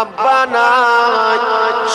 আব্বা নাই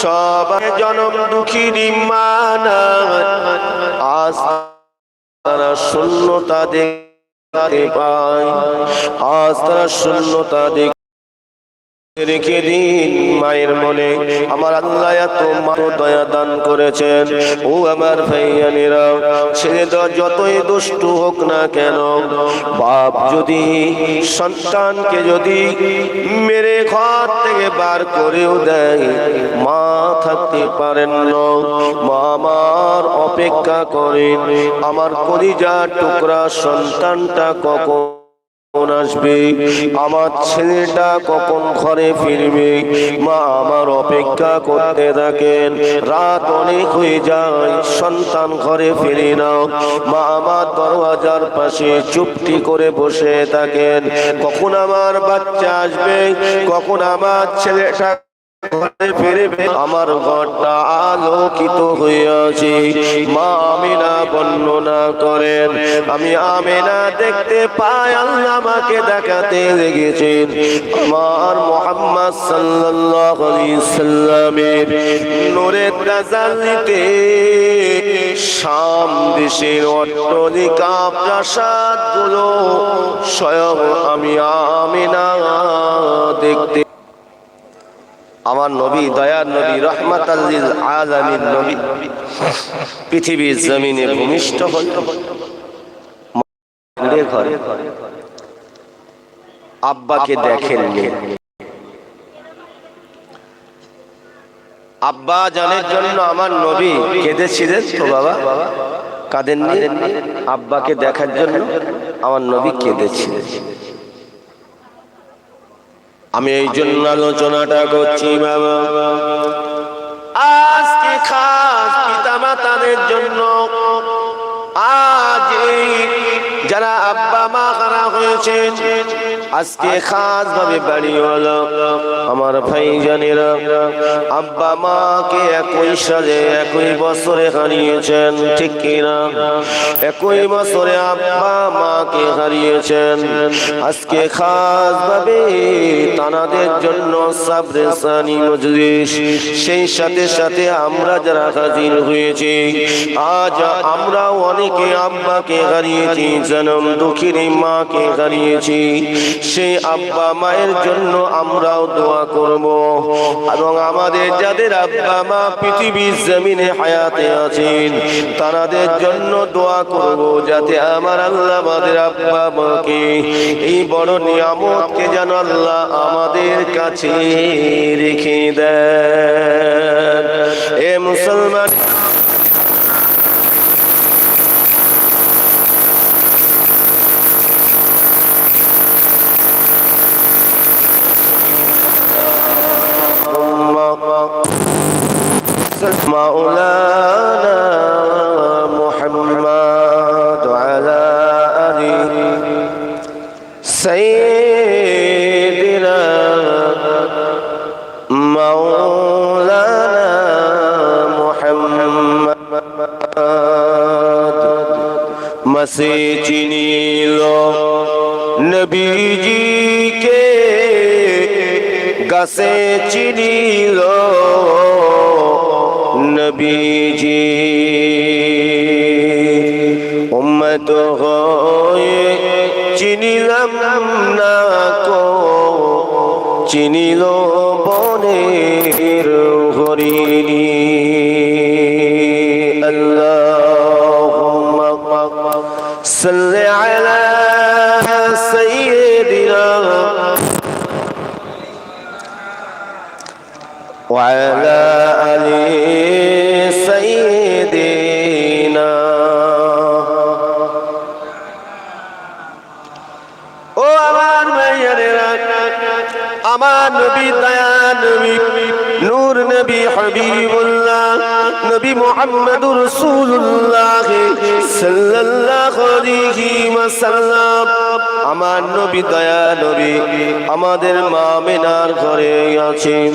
সব জনম দুঃখী মা নাই। আজ শূন্যতা দেখতে পায়, আজ তারা শূন্যতা দেখ রেখে দিন মায়ের মনে। আমার আল্লাহ এত মাত্র দয়া দান করেছেন। ও আমার ভাইয়ানেরা, ছেলে যতই দুষ্টু হোক না কেন, বাপ যদি, সন্তানকে যদি মেরে ঘর থেকে বার করেও দেয়, মা থাকতে পারেন না। মা আমার অপেক্ষা করেন, আমার কলিজার টুকরা সন্তানটা কখন কখন আসবে? আমার ছেলেটা কখন ঘরে ফিরবে? মা আমার অপেক্ষা করতে থাকেন। রাত অনেক হয়ে যায়, সন্তান ঘরে ফিরে নাও। মা আমার দরওয়াজার পাশে চুপটি করে বসে থাকেন। কখন আমার বাচ্চা আসবে? কখন আমার ছেলেটা ঘরে ফিরবে আমার ঘরটা আলোকিত আছে মা আমিনা বর্ণনা করেন, আমি আমিনা দেখতে পাই, আল্লাহ আমাকে দেখাতে লেগেছেন। আমার মোহাম্মদ সাল্লাল্লাহু আলাইহি সাল্লামের নূরের তাজাল্লিতে শাম দেশের অট্টলিকা প্রাসাদগুলো স্বয়ং আমি আমিনা দেখতে আমার নবী, দয়ার নবী রহমত আলামিন নবী। পৃথিবীর জমিনে ভূমিষ্ঠ হল ঘরে। আব্বাকে দেখেননি। আব্বা জানের জন্য আমার নবী কেঁদেছিলেন তো বাবা? কাঁদেননি? আব্বাকে দেখার জন্য আমার নবী কেঁদেছিলেন। আমি এই জন্য আলোচনাটা করছি, বাবা। আজকে খাস পিতা মাতাদের জন্য আজ যারা আব্বা মা খারাপ হয়েছেন আজকে খাস ভাবে বাড়ি হলো আমার ভাই জানেরা আব্বা মাকে একই সালে একই বছরে হারিয়েছেন, ঠিক কিনা? একই বছরে আব্বা মাকে হারিয়েছেন। আজকে খাস ভাবে তানাদের জন্য সাবরে সানি মজলিস, সেই সাথে সাথে আমরা যারা হাজির হয়েছি, আজ আমরা অনেকে আব্বাকে হারিয়েছি, জনম দুঃখীর মাকে হারিয়েছি। সেই আব্বা মায়ের জন্য আমরাও দোয়া করব। এবং আমাদের যাদের আব্বা মা পৃথিবীর জমিনে হায়াতে আছেন তাদের জন্য দোয়া করব যাতে আমার আল্লাহ আমাদের আব্বা মাকে এই বড় নিয়ামতকে যেন আল্লাহ আমাদের কাছে রেখে দেন। এ মুসলমান مولانا محمد على آله. سيدنا مولانا محمد. مسیح چینی لو نبی جی کے گسے لو নবীজি উম্মত হয়ে চিনিলাম না কো চিনিল বনের হরিণী আল্লাহুম্মা সাল্লি আলা সাইয়্যিদিনা وعلى আমার নবী দয়া নবী, নূর নবী হাবিবুল্লাহ, নবী মুহাম্মদুর রাসূলুল্লাহ সাল্লাল্লাহু আলাইহি ওয়াসাল্লাম। আমার নবী দয়া নবী, আমাদের মা মিনার ঘরে আছেন।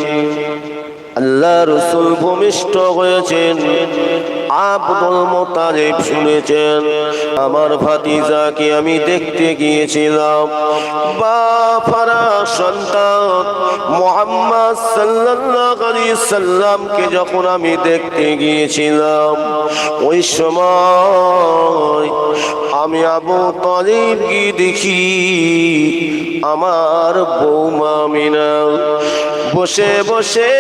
আল্লাহ রসুল ভূমিষ্ঠ হয়েছেন, আব্দুল মোতালেব শুনেছেন। আমার ভাতিজাকে আমি দেখতে গিয়েছিলাম। বাফারা সন্তান মোহাম্মদ সাল্লাল্লাহু আলাইহি সাল্লামকে যখন আমি দেখতে গিয়েছিলাম, ওই সময় আমি আবু তালিব গিয়ে দেখি। আমার বৌমা মিনা। বসে বসে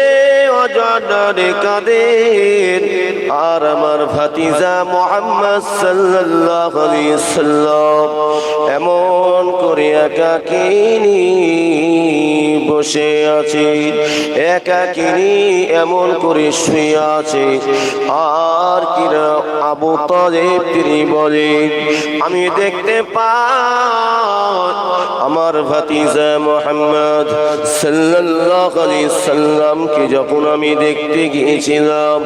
অজডারে কাঁদেন আর আমার ভাতিজা মোহাম্মদ সাল্লাল্লাহু সাল্লাম এমন করে একাকিনী বসে আছে। একাকিনী এমন করে শুয়ে আছে। আর কিনা আবু তলেব তিনি বলে আমি দেখতে পাই আমার সাল্লাল্লাহু আলাইহি যখন আমি দেখতে গিয়েছিলাম,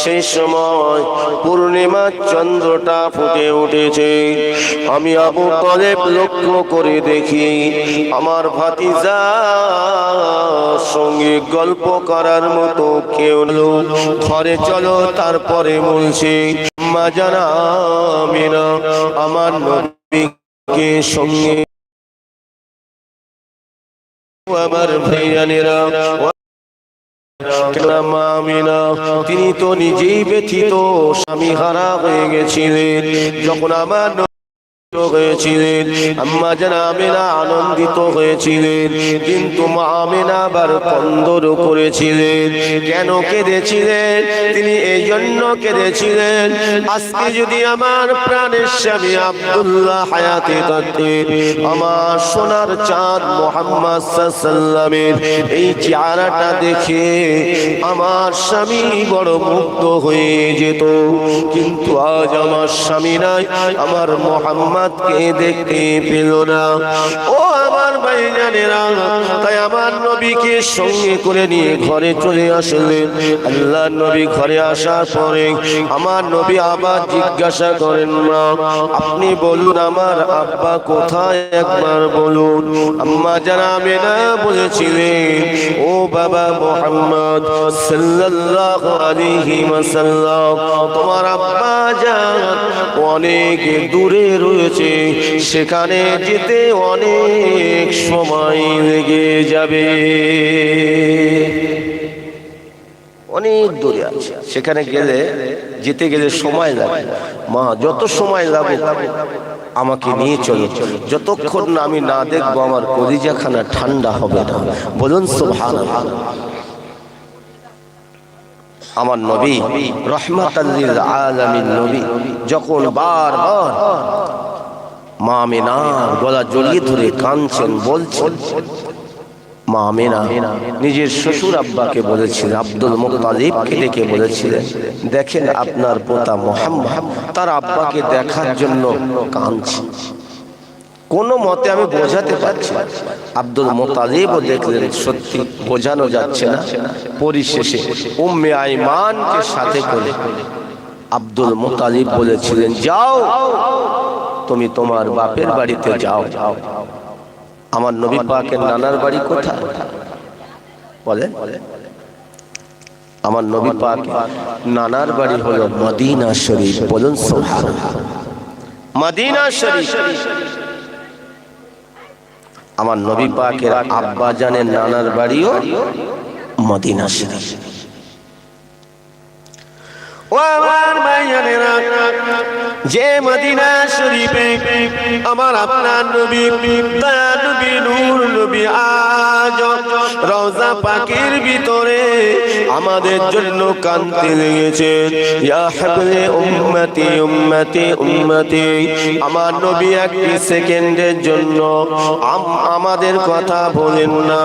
সেই সময় পূর্ণিমা চন্দ্রটা ফুটে উঠেছে। আমি আবু তলেব লক্ষ্য করে দেখি, আমার ভাতিজা সঙ্গে গল্প করার মতো কেউ ঘরে চলো, তারপরে বলছি, মা জানা আমার নবীকে সঙ্গে আমার ভাইয়ানেরা। তিনি তো নিজেই ব্যথিত স্বামী হারা হয়ে গেছিলেন। যখন আমার হয়েছিলেন। আম্মা যেন আমেনা আনন্দিত হয়েছিলেন, কিন্তু মা আমেনা আবার কন্দরও করেছিলেন। কেন কেঁদেছিলেন? তিনি এই জন্য কেঁদেছিলেন। আজকে যদি আমার প্রাণের স্বামী আব্দুল্লাহ হায়াতে থাকতেন, আমার সোনার চাঁদ মোহাম্মদ সাল্লামের এই চেহারাটা দেখে আমার স্বামী বড় মুক্ত হয়ে যেত। কিন্তু আজ আমার স্বামী নাই, আমার মোহাম্মদকে দেখতে পেল না। ও আমার ভাইজানেরা, তাই আমার নবীকে সঙ্গে করে নিয়ে ঘরে চলে আসলেন। আল্লাহ নবী ঘরে আসার পরে আমার নবী আবার জিজ্ঞাসা করেন না আপনি বলুন, আমার আব্বা কোথায়? একবার বলুন। আম্মা জানাবে না বলেছিলেন, ও বাবা মোহাম্মদ সাল্লাল্লাহু আলাইহি ওয়াসাল্লাম, তোমার আব্বা জান অনেক দূরে রয়েছে সেখানে যেতে অনেক সময় লেগে যাবে। অনেক দূরে আছে, সেখানে গেলে, যেতে গেলে সময় লাগে। মা, যত সময় লাগে আমাকে নিয়ে চলো। যতক্ষণ না আমি না দেখব, আমার কলিজাখানা ঠান্ডা হবে না। বলুন সুবহান আমার নবী রহমাতাল্লিল আলামিন নবী, যখন বারবার মা আমিনার গলা জড়িয়ে ধরে কাঁদছেন, বলছেন, মা আমিনা, নিজের শ্বশুর আব্বাকে বলেছিলেন, আব্দুল মুক্তালিবকে ডেকে বলেছিলেন, দেখেন আপনার পোতা মোহাম্মদ, তার আব্বাকে দেখার জন্য কাঁদছে কোনো মতে আমি বোঝাতে পারছি। আব্দুল মোতালিবও দেখলেন, সত্যি বোঝানো যাচ্ছে না পরিশেষে উম্মে আইমানকে সাথে করে আব্দুল মোতালিব বলেছিলেন, যাও তুমি তোমার বাপের বাড়িতে যাও। আমার নবী পাকের নানার বাড়ি কোথায়? বলে আমার নবী পাক নানার বাড়ি হলো মদিনা শরীফ। বলুন সোহান মদিনা শরীফ। আমার নবী পাকের আব্বা জানের নানার বাড়িও মদিনা শরীফ। ও আমার ভাইয়ানেরা, যে মদিনা শরীফে আমার আপনার নবী, দয়া নবী, নূর নবী, আজ রওজা পাকের ভিতরে আমাদের জন্য কান্তি লেগেছে। ইয়া হাবলে উম্মতি উম্মতি উম্মতি, আমার নবী একটি সেকেন্ডের জন্য আমাদের কথা বলেন না,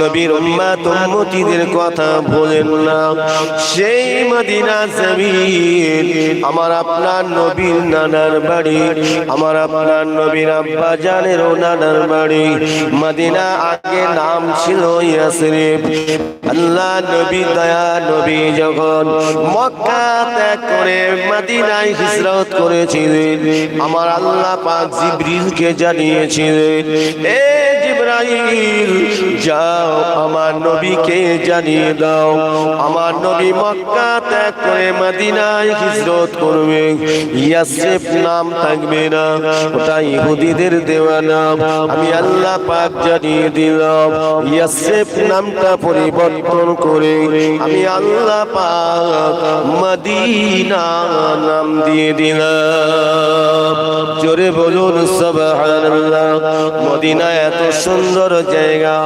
নবীর উম্মত, উম্মতিদের কথা বলেন না। সেই মদিনা জমিন আমার আপনার নবীর নানার বাড়ি, আমার আপনার নবীর আব্বা জানের নানার বাড়ি। মদিনা আগে নাম ছিল ইয়াসরিফ। আল্লাহ নবী, দয়া নবী যখন মক্কা ত্যাগ করে মদিনায় হিজরত করেছিলেন, আমার আল্লাহ পাক জিব্রিলকে জানিয়েছিলেন, এ জিব্রাইল যাও আমার নবীকে জানিয়ে দাও। আমার নবী মক্কা ত্যাগ করে মদিনায় হিজরত করবে। ইয়াসরিফ নাম থাকবে না, ওটা ইহুদিদের দেওয়া নাম। আমি আল্লাহ পাক জানিয়ে দিলাম, ইয়াসরিফ নামটা পরিবর্তন করে। আমি আল্লাহ পাক মদিনা নাম দিয়ে দিলাম। জোরে বলুন মদিনা এত সুন্দর জায়গা।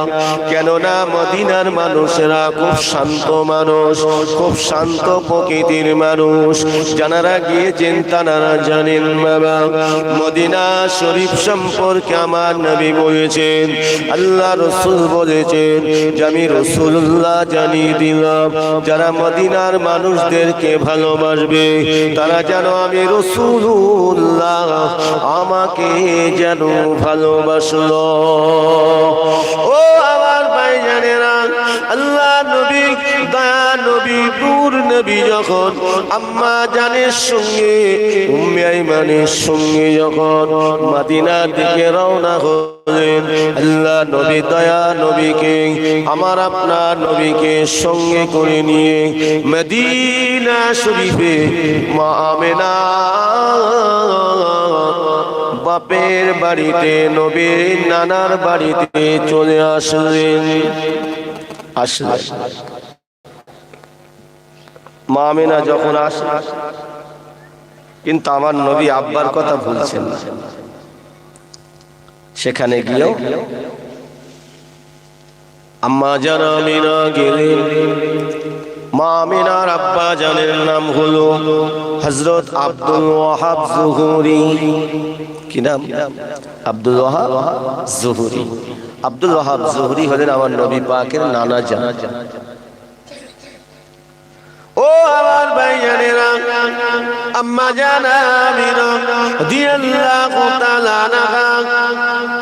কেননা মদিনার মানুষেরা খুব শান্ত মানুষ, খুব শান্ত প্রকৃতির মানুষ। যারা গিয়েছেন তারা জানেন বাবা। মদিনা শরীফ সম্পর্কে আমার নবী বলেছেন, আল্লাহ রসুল বলেছেন আমি রসুল্লাহ জানিয়ে দিলাম, যারা মদিনার মানুষদেরকে ভালোবাসবে, তারা যেন আমি রসুল্লাহ আমাকে যেন ভালোবাসলো। ও আমার ভাই জানেরা আল্লাহ নবী, দয়া নবী, নূর নবী যখন আম্মা জানের সঙ্গে, উম্মে আইমানের সঙ্গে যখন মাদিনার দিকে রওনা হলেন, আল্লাহ নবী, দয়া নবীকে, আমার আপনার নবীকে সঙ্গে করে নিয়ে মদিনা শরীফে মা আমেনা বাপের বাড়িতে, নবীর নানার বাড়িতে চলে আসলেন। আসলেন। মা আমেনা যখন আসলেন, কিন্তু আমার নবী আব্বার কথা ভুলছেন না। সেখানে গিয়েও আম্মা জান আমিনা গেলেন। মা আমিনার আব্বা জানের নাম হলো হজরত আব্দুল ওয়াহাব জুহুরি। কি নাম? আব্দুল ওয়াহাব জুহুরি। আব্দুল ওয়াহাব জুহুরি হলেন আমার নবী পাকের নানা জানা। ও আমার ভাইজানেরা আম্মা জানা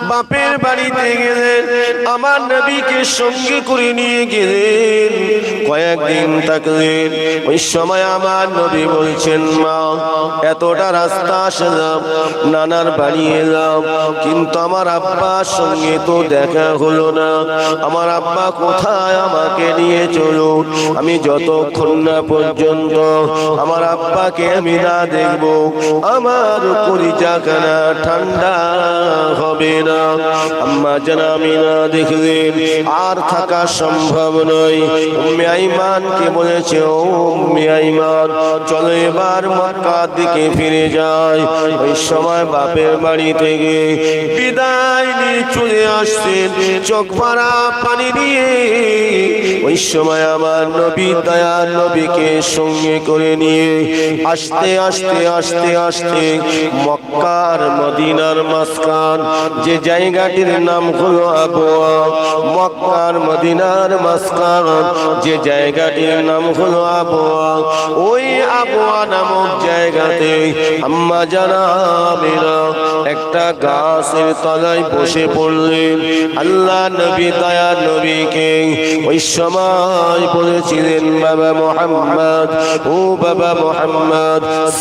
বাপের বাড়িতে গেলেন, আমার নবীকে সঙ্গে করে নিয়ে গেলেন। কয়েকদিন থাকলেন, ওই সময় আমার নবী বলছেন, মা, এতটা রাস্তা আসলাম, নানার বাড়ি এলাম, কিন্তু আমার আব্বার সঙ্গে তো দেখা হলো না। আমার আব্বা কোথায় আমাকে নিয়ে চলুন, আমি যতক্ষণ না পর্যন্ত আমার আব্বাকে আমি না দেখব? আমার কলিজাখানা ঠান্ডা হবে না। আম্মা যেন আমি না দেখলেন, আর থাকা সম্ভব নয়। উম্মে আইমানকে বলেছে, ও উম্মে আইমান, চলো এবার মক্কার দিকে ফিরে যায় ওই সময় বাপের বাড়ি থেকে বিদায় নিয়ে চলে আসছেন চোখ ভরা পানি নিয়ে ওই সময় আমার নবী দয়া নবীকে সঙ্গে করে নিয়ে আসতে আসতে আসতে আসতে মক্কার মদিনার মাসকান যে জায়গাটির নাম হলো আবুয়া মক্কার মদিনার মাসকান যে জায়গাটির নাম হলো আবুয়া ওই আবুয়া নামক জায়গাতে আম্মা জানাবেনা একটা গাছের তলায় বসে পড়লেন। আল্লাহ নবী দয়া নবীকে ওই সময় বলেছিলেন, বাবা মোহাম্মদ, ও বাবা মোহাম্মদ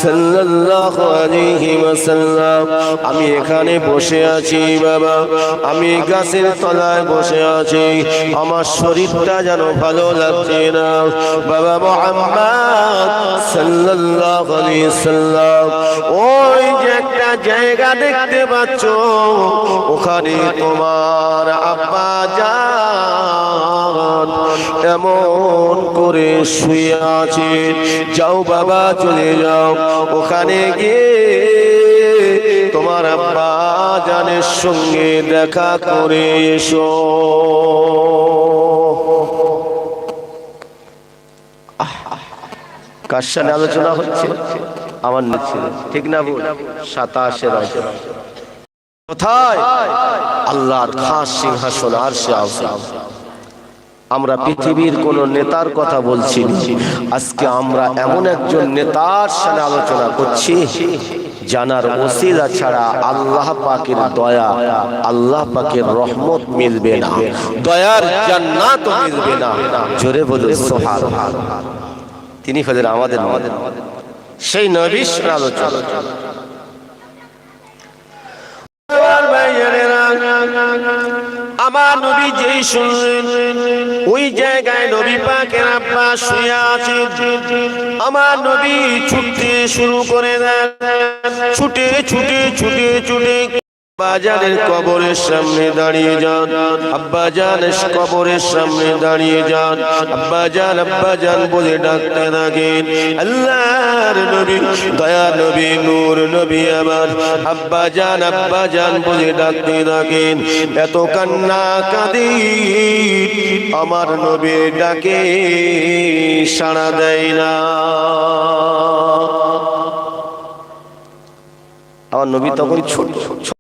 সাল্লাল্লাহু আলাইহি ওয়াসাল্লাম। আমি এখানে বসে আছি, বাবা। আমি গাছের তলায় বসে আছি। আমার শরীরটা যেন ভালো লাগছে না। বাবা মোহাম্মদ সাল্লাল্লাহু আলাইহি সাল্লাম ওই যে একটা জায়গা দেখতে পাচ্ছ, ওখানে তোমার আব্বা যান এমন করে শুয়ে আছে। যাও বাবা, চলে যাও। ওখানে গিয়ে তোমার আব্বা জানের সঙ্গে দেখা করে এসো। কার সাথে আলোচনা হচ্ছে? আমার নিচ্ছে ঠিক না বল? সাতাশে রাজা কোথায়? আল্লাহর খাস সিংহাসন আর সে আমরা পৃথিবীর কোন নেতার কথা বলছি আজকে আমরা এমন একজন নেতার সাথে আলোচনা করছি জানার ওসিলা ছাড়া আল্লাহ পাকের দয়া আল্লাহ পাকের রহমত মিলবে না। দয়ার জান্নাত মিলবে না। জোরে বলো সোহার তিনি হলেন আমাদের আমাদের সেই নবীর সাথে আলোচনা আমার নবী যেই শুনলেন, ওই জায়গায় নবী পাকের আব্বা শুয়ে আছে আমার নবী ছুটতে শুরু করে দেন। ছুটে ছুটে ছুটে ছুটে আব্বাজানের কবরের সামনে দাঁড়িয়ে যান। আব্বাজান কবরের সামনে দাঁড়িয়ে যান। আব্বাজান আব্বাজান বলে ডাকতে থাকেন আল্লাহর নবী, দয়া নবী, নূর নবী আমার। আব্বাজান আব্বাজান বলে ডাকতে থাকেন এত কান্না কাঁদি আমার নবীর ডাকে সাড়া দেয় না। আমার নবী তখন ছোট ছোট।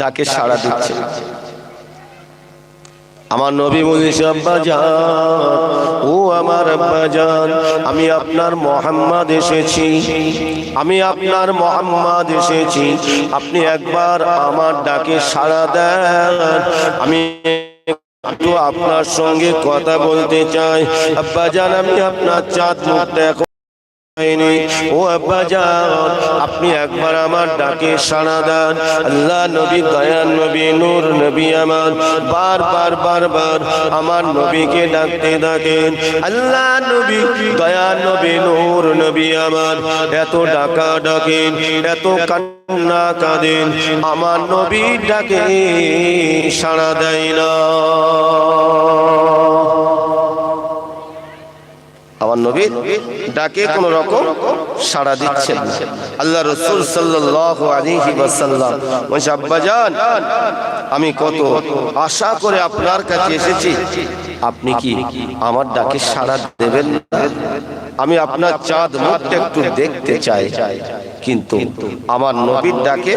ডাকে সাড়া দিচ্ছে। আমার নবী বলেছে, আব্বা জান, ও আমার আব্বা জান, আমি আপনার মোহাম্মদ এসেছি, আমি আপনার মোহাম্মদ এসেছি, আপনি একবার আমার ডাকে সাড়া দেন। আমি আপনার সঙ্গে কথা বলতে চাই। আব্বা জান, আমি আপনার চাঁদ মুখ দেখো। ও আপনি একবার আমার ডাকে সাড়া দেন। আল্লাহ নবী দয়ান নবী, নূর নবী আমার। বারবার বারবার আমার নবীকে ডাকতে থাকেন। আল্লাহ নবী দয়ান নবী, নূর নবী আমার। এত ডাকা ডাকেন, এত কান্না কাঁদেন, আমার নবী ডাকে সাড়া দেয় না। আমার নবীর ডাকে কোন রকম সাড়া দিচ্ছেন আল্লাহ রসুল আব্বাজান আমি কত আশা করে আপনার কাছে এসেছি। আপনি কি আমার ডাকে সাড়া দেবেন আমি আপনার চাঁদ মুখটা একটু দেখতে চাই। কিন্তু আমার নবীর ডাকে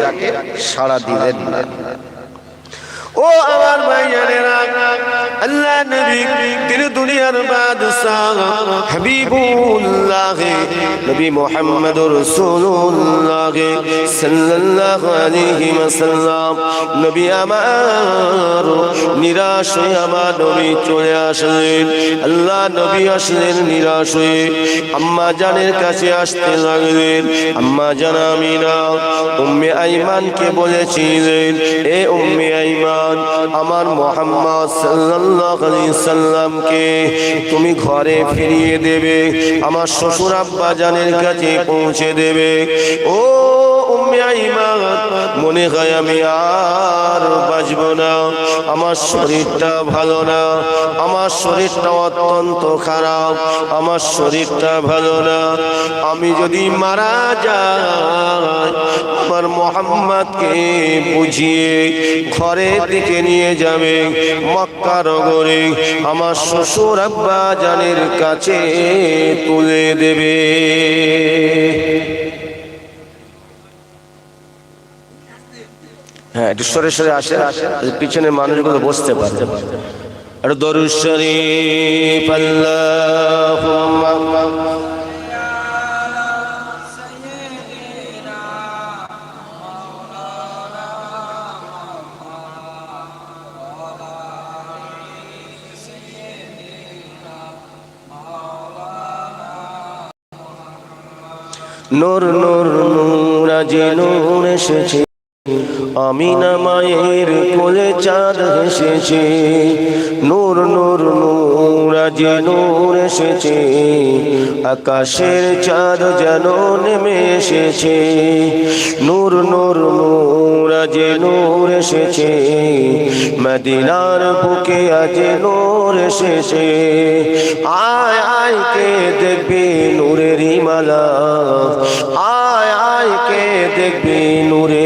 সাড়া দিলেন না। ও আমার ভাইয়ানেরা আল্লাহ নবী তিনি দুনিয়ার বাদশাহ হাবিবুল্লাহ, নবী মুহাম্মদুর রাসূলুল্লাহ সাল্লাল্লাহু আলাইহি ওয়াসাল্লাম। নবী আমার নিরাশ হয়ে আমার নবী চলে আসলেন। আল্লাহ নবী আসলেন নিরাশ। হয়ে আম্মা জানের কাছে আসতে লাগলেন। আম্মা জান আমিনা, উম্মে আইমানকে বলেছিলেন, এ উম্মে আইমান আমার মোহাম্মদ সাল্লাল্লাহু আলাইহি সাল্লামকে তুমি ঘরে ফিরিয়ে দেবে, আমার শ্বশুর আব্বা জানের কাছে পৌঁছে দেবে। ও উম্মে আইমান মনে হয় আমি আর বাঁচব না। আমার শরীরটা ভালো না। আমার শরীরটা অত্যন্ত খারাপ। আমার শরীরটা ভালো না। আমি যদি মারা যাই, আমার মোহাম্মদকে বুঝিয়ে ঘরে দিকে নিয়ে যাবে মক্কা নগরে। আমার শ্বশুর আব্বা জানের কাছে তুলে দেবে। হ্যাঁ একটু সরে সরে আসে পিছনে মানুষগুলো বসতে পারে। একটু দরুদ শরীফ আল্লাহুম্মা নূর নূর নূর, আজ নূর এসেছে। আমিনা মায়ের কোলে চাঁদ হেসেছে নূর নূর নূর, আজ নূর এসেছে। আকাশের চাঁদ যেন নেমে এসেছে। নূর নূর নূর, আজ নূর এসেছে। মদিনার বুকে আজ নূর এসেছে। আয় আয়, কে দেখবি নূরের মালা? আয় আয়, কে দেখবি নূরের